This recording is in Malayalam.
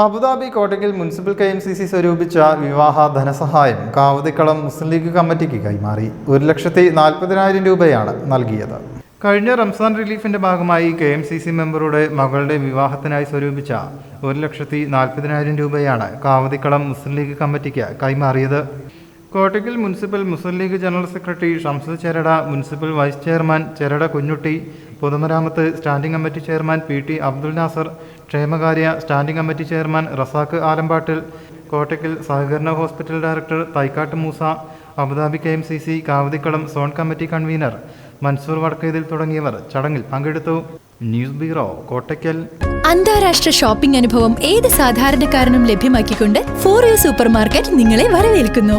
Abu Dhabi Kottakkal municipal K M C C സ്വരൂപിച്ച വിവാഹ ധനസഹായം കാവതിക്കളം മുസ്ലിം ലീഗ് കമ്മിറ്റിക്ക് കൈമാറി. ഒരു ലക്ഷത്തി നാൽപ്പതിനായിരം രൂപയാണ് നൽകിയത്. കഴിഞ്ഞ റംസാൻ റിലീഫിന്റെ ഭാഗമായി കെ എം സി സി മെമ്പറുടെ മകളുടെ വിവാഹത്തിനായി സ്വരൂപിച്ച ഒരു ലക്ഷത്തി നാൽപ്പതിനായിരം രൂപയാണ് കാവതിക്കളം മുസ്ലിം ലീഗ് കമ്മിറ്റിക്ക് കൈമാറിയത്. Kottakkal municipal Muslim League general secretary Shams Cherada municipal vice chairman Cherada Kunhutty പൊതുമരാമത്ത് standing committee chairman P T Abdul Nasar ക്ഷേമകാര്യ standing committee chairman Razak Alambattil Kottakkal സഹകരണ hospital director Thaikkat Moosa Abu Dhabi K M C C Kavathikalam zone committee convener Mansoor Vadakkethil തുടങ്ങിയവർ ചടങ്ങിൽ പങ്കെടുത്തു. News bureau Kottakkal. അന്താരാഷ്ട്ര ഷോപ്പിംഗ് അനുഭവം ഏത് സാധാരണക്കാരനും ലഭ്യമാക്കിക്കൊണ്ട് ഫോർ യു സൂപ്പർ മാർക്കറ്റ് നിങ്ങളെ വരവേൽക്കുന്നു.